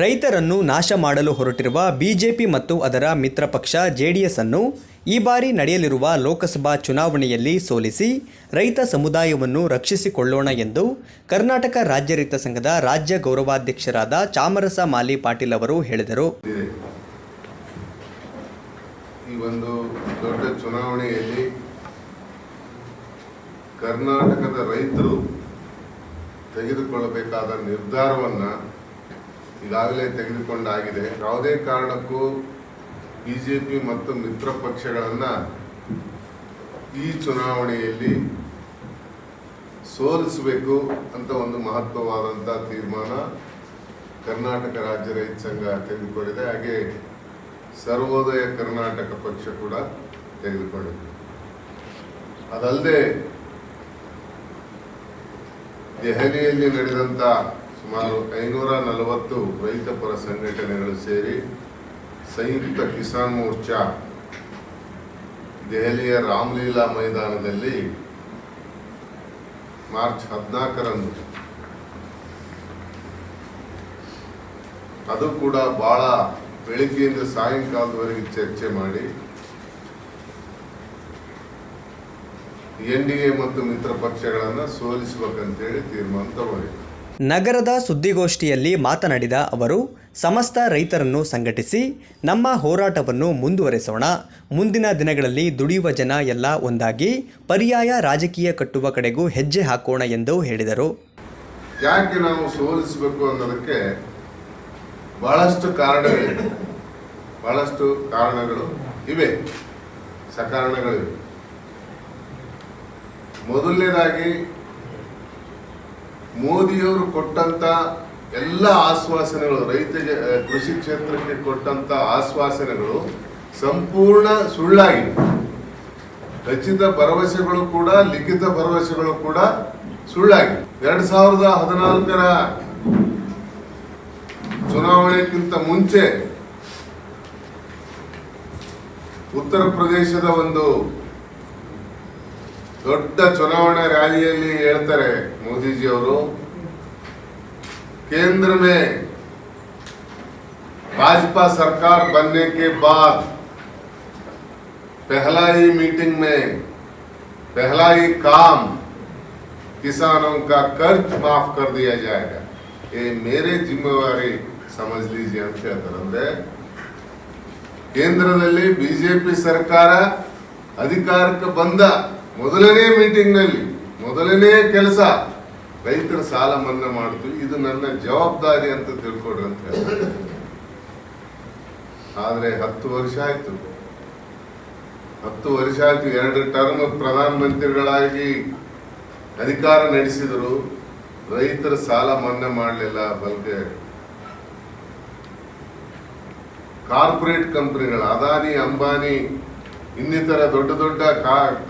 ರೈತರನ್ನು ನಾಶ ಮಾಡಲು ಹೊರಟಿರುವ ಬಿಜೆಪಿ ಮತ್ತು ಅದರ ಮಿತ್ರ ಪಕ್ಷ ಜೆಡಿಎಸ್ ಅನ್ನು ಈ ಬಾರಿ ನಡೆಯಲಿರುವ ಲೋಕಸಭಾ ಚುನಾವಣೆಯಲ್ಲಿ ಸೋಲಿಸಿ ರೈತ ಸಮುದಾಯವನ್ನು ರಕ್ಷಿಸಿಕೊಳ್ಳೋಣ ಎಂದು ಕರ್ನಾಟಕ ರಾಜ್ಯ ರೈತ ಸಂಘದ ರಾಜ್ಯ ಗೌರವಾಧ್ಯಕ್ಷರಾದ ಚಾಮರಸ ಮಾಲಿ ಪಾಟೀಲ್ ಅವರು ಹೇಳಿದರು. ಈ ಒಂದು ದೊಡ್ಡ ಚುನಾವಣೆಯಲ್ಲಿ ಕರ್ನಾಟಕದ ರೈತರು ತೆಗೆದುಕೊಳ್ಳಬೇಕಾದ ನಿರ್ಧಾರವನ್ನ ಈಗಾಗಲೇ ತೆಗೆದುಕೊಂಡಾಗಿದೆ. ಯಾವುದೇ ಕಾರಣಕ್ಕೂ ಬಿಜೆಪಿ ಮತ್ತು ಮಿತ್ರ ಪಕ್ಷಗಳನ್ನು ಈ ಚುನಾವಣೆಯಲ್ಲಿ ಸೋಲಿಸಬೇಕು ಅಂತ ಒಂದು ಮಹತ್ವವಾದಂಥ ತೀರ್ಮಾನ ಕರ್ನಾಟಕ ರಾಜ್ಯ ರೈತ ಸಂಘ ತೆಗೆದುಕೊಂಡಿದೆ. ಹಾಗೆ ಸರ್ವೋದಯ ಕರ್ನಾಟಕ ಪಕ್ಷ ಕೂಡ ತೆಗೆದುಕೊಂಡಿದೆ. ಅದಲ್ಲದೆ ದೆಹಲಿಯಲ್ಲಿ ನಡೆದಂಥ ಸುಮಾರು ಐನೂರ ನಲವತ್ತು ರೈತ ಪರ ಸಂಘಟನೆಗಳು ಸೇರಿ ಸಂಯುಕ್ತ ಕಿಸಾನ್ ಮೋರ್ಚಾ ದೆಹಲಿಯ ರಾಮ್ಲೀಲಾ ಮೈದಾನದಲ್ಲಿ ಮಾರ್ಚ್ ಹದಿನಾಲ್ಕರಂದು. ಅದು ಕೂಡ ಬಹಳ ಬೆಳಿಗ್ಗೆಯಿಂದ ಸಾಯಂಕಾಲದವರೆಗೆ ಚರ್ಚೆ ಮಾಡಿ. ಎನ್ ಡಿ ಎ ಮತ್ತು ಮಿತ್ರ ಪಕ್ಷಗಳನ್ನು ಸೋಲಿಸಬೇಕಂತೇಳಿ ತೀರ್ಮಾನ ತಗೊಂಡಿದೆ ನಗರದ ಸುದ್ದಿಗೋಷ್ಠಿಯಲ್ಲಿ ಮಾತನಾಡಿದ ಅವರು, ಸಮಸ್ತ ರೈತರನ್ನು ಸಂಘಟಿಸಿ ನಮ್ಮ ಹೋರಾಟವನ್ನು ಮುಂದುವರೆಸೋಣ. ಮುಂದಿನ ದಿನಗಳಲ್ಲಿ ದುಡಿಯುವ ಜನ ಎಲ್ಲ ಒಂದಾಗಿ ಪರ್ಯಾಯ ರಾಜಕೀಯ ಕಟ್ಟುವ ಕಡೆಗೂ ಹೆಜ್ಜೆ ಹಾಕೋಣ ಎಂದು ಹೇಳಿದರು. ಯಾಕೆ ನಾವು ಸೋಲಿಸಬೇಕು ಅನ್ನೋದಕ್ಕೆ ಬಹಳಷ್ಟು ಕಾರಣಗಳಿವೆ. ಬಹಳಷ್ಟು ಕಾರಣಗಳು ಇವೆ. ಸಕಾರಣಗಳಿವೆ. ಮೊದಲನೇದಾಗಿ ಮೋದಿಯವರು ಕೊಟ್ಟಂತ ಎಲ್ಲ ಆಶ್ವಾಸನೆಗಳು ರೈತ ಕೃಷಿ ಕ್ಷೇತ್ರಕ್ಕೆ ಕೊಟ್ಟಂತ ಆಶ್ವಾಸನೆಗಳು ಸಂಪೂರ್ಣ ಸುಳ್ಳಾಗಿ ರಚಿತ ಭರವಸೆಗಳು ಕೂಡ, ಲಿಖಿತ ಭರವಸೆಗಳು ಕೂಡ ಸುಳ್ಳಾಗಿ ಎರಡ್ ಸಾವಿರದ ಹದಿನಾಲ್ಕರ ಚುನಾವಣೆಗಿಂತ ಮುಂಚೆ ಉತ್ತರ ಪ್ರದೇಶದ ಒಂದು ದೊಡ್ಡ ಚುನಾವಣಾ ರ್ಯಾಲಿಯಲ್ಲಿ ಹೇಳ್ತಾರೆ ಮೋದಿಜಿ ಅವರು केंद्र में भाजपा सरकार बनने के बाद पहला ही मीटिंग में पहला ही काम किसानों का कर्ज माफ कर दिया जाएगा ये मेरे जिम्मेवारी समझ लीजिए ಅಂತ ಹೇಳ್ತಾರೆ ಅಂದ್ರೆ ಕೇಂದ್ರದಲ್ಲಿ ಬಿಜೆಪಿ ಸರ್ಕಾರ ಅಧಿಕಾರಕ್ಕೆ ಬಂದ ಮೊದಲನೇ ಮೀಟಿಂಗ್ನಲ್ಲಿ ಮೊದಲನೇ ಕೆಲಸ ರೈತರ ಸಾಲ ಮನ್ನಾ ಮಾಡುದು ಇದು ನನ್ನ ಜವಾಬ್ದಾರಿ ಅಂತ ತಿಳ್ಕೊಡ್ರಿ ಅಂತ ಆದರೆ ಹತ್ತು ವರ್ಷ ಆಯ್ತು. ಹತ್ತು ವರ್ಷ ಆಯ್ತು. ಎರಡು ಟರ್ಮ್ ಪ್ರಧಾನ ಮಂತ್ರಿಗಳಾಗಿ ಅಧಿಕಾರ ನಡೆಸಿದರು. ರೈತರ ಸಾಲ ಮನ್ನಾ ಮಾಡಲಿಲ್ಲ ಬಲ್ಗೆ ಕಾರ್ಪೊರೇಟ್ ಕಂಪನಿಗಳು, ಅದಾನಿ, ಅಂಬಾನಿ ಇನ್ನಿತರ ದೊಡ್ಡ ದೊಡ್ಡ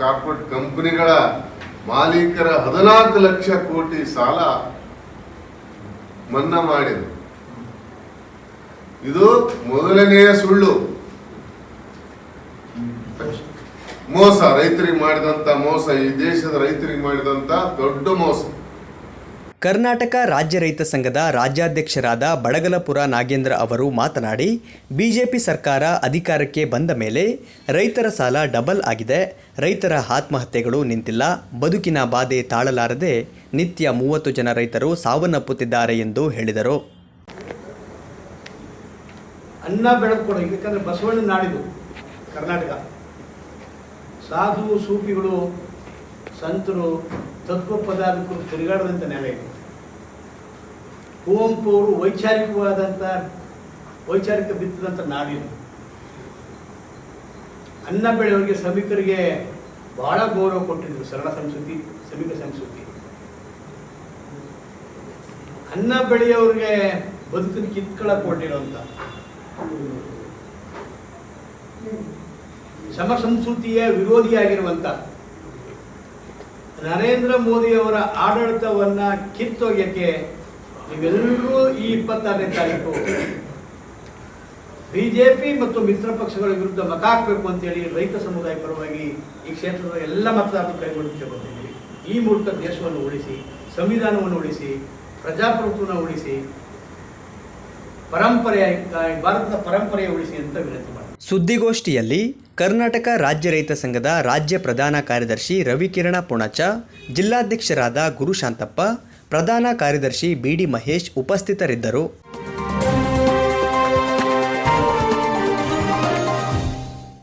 ಕಾರ್ಪೊರೇಟ್ ಕಂಪನಿಗಳ ಮಾಲೀಕರ ಹದಿನಾಲ್ಕು ಲಕ್ಷ ಕೋಟಿ ಸಾಲ ಮನ್ನಾ ಮಾಡಿದರು. ಇದು ಮೊದಲನೆಯ ಸುಳ್ಳು. ಮೋಸ, ರೈತರಿಗೆ ಮಾಡಿದಂತ ಮೋಸ, ಈ ದೇಶದ ರೈತರಿಗೆ ಮಾಡಿದಂತ ದೊಡ್ಡ ಮೋಸ. ಕರ್ನಾಟಕ ರಾಜ್ಯ ರೈತ ಸಂಘದ ರಾಜ್ಯಾಧ್ಯಕ್ಷರಾದ ಬಡಗಲಪುರ ನಾಗೇಂದ್ರ ಅವರು ಮಾತನಾಡಿ, ಬಿಜೆಪಿ ಸರ್ಕಾರ ಅಧಿಕಾರಕ್ಕೆ ಬಂದ ಮೇಲೆ ರೈತರ ಸಾಲ ಡಬಲ್ ಆಗಿದೆ. ರೈತರ ಆತ್ಮಹತ್ಯೆಗಳು ನಿಂತಿಲ್ಲ. ಬದುಕಿನ ಬಾಧೆ ತಾಳಲಾರದೆ ನಿತ್ಯ ಮೂವತ್ತು ಜನ ರೈತರು ಸಾವನ್ನಪ್ಪುತ್ತಿದ್ದಾರೆ ಎಂದು ಹೇಳಿದರು. ಅನ್ನ ಬಸವಣ್ಣ ನಾಡಿದು ಕರ್ನಾಟಕ. ಸಾಧು ಸೂಫಿಗಳು ಸಂತರು, ತತ್ವ ಪದಾರ್ಥಗಳು ತಿರುಗಾಡದಂತ ನೆಲೆ ಕುವೆಂಪು ಅವರು ವೈಚಾರಿಕವಾದಂಥ ವೈಚಾರಿಕ ಬಿತ್ತದಂಥ ನಾಡಿನ ಅನ್ನ ಬೆಳೆಯವರಿಗೆ ಶ್ರಮಿಕರಿಗೆ ಬಹಳ ಗೌರವ ಕೊಟ್ಟಿದ್ರು ಸರಳ ಸಂಸ್ಕೃತಿ ಶ್ರಮಿಕ ಸಂಸ್ಕೃತಿ. ಅನ್ನ ಬೆಳೆಯವ್ರಿಗೆ ಬದುಕಿನ ಕಿತ್ಕಳ ಕೊಟ್ಟಿರೋಂಥ ಸಮ ಸಂಸ್ಕೃತಿಯ ವಿರೋಧಿಯಾಗಿರುವಂತ ನರೇಂದ್ರ ಮೋದಿಯವರ ಆಡಳಿತವನ್ನ ಕಿತ್ತೊಗೆಯಕ್ಕೆ ನೀವೆಲ್ಲರೂ ಈ ಇಪ್ಪತ್ತಾರನೇ ತಾರೀಕು ಬಿಜೆಪಿ ಮತ್ತು ಮಿತ್ರ ಪಕ್ಷಗಳ ವಿರುದ್ಧ ಮತ ಹಾಕಬೇಕು ಅಂತೇಳಿ ರೈತ ಸಮುದಾಯ ಪರವಾಗಿ ಈ ಕ್ಷೇತ್ರದ ಎಲ್ಲ ಮತದಾರರು ಕೈಗೊಳ್ಳುತ್ತಿದ್ದೀವಿ ಈ ಮೂಲಕ ದೇಶವನ್ನು ಉಳಿಸಿ, ಸಂವಿಧಾನವನ್ನು ಉಳಿಸಿ, ಪ್ರಜಾಪ್ರಭುತ್ವವನ್ನು ಉಳಿಸಿ ಪರಂಪರೆಯ ಭಾರತದ ಪರಂಪರೆಯ ಉಳಿಸಿ ಅಂತ ವಿನಂತಿ ಮಾಡಿ ಸುದ್ದಿಗೋಷ್ಠಿಯಲ್ಲಿ ಕರ್ನಾಟಕ ರಾಜ್ಯ ರೈತ ಸಂಘದ ರಾಜ್ಯ ಪ್ರಧಾನ ಕಾರ್ಯದರ್ಶಿ ರವಿಕಿರಣ ಪುಣಚ, ಜಿಲ್ಲಾಧ್ಯಕ್ಷರಾದ ಗುರುಶಾಂತಪ್ಪ ಪ್ರಧಾನ ಕಾರ್ಯದರ್ಶಿ ಬಿಡಿ ಮಹೇಶ್ ಉಪಸ್ಥಿತರಿದ್ದರು.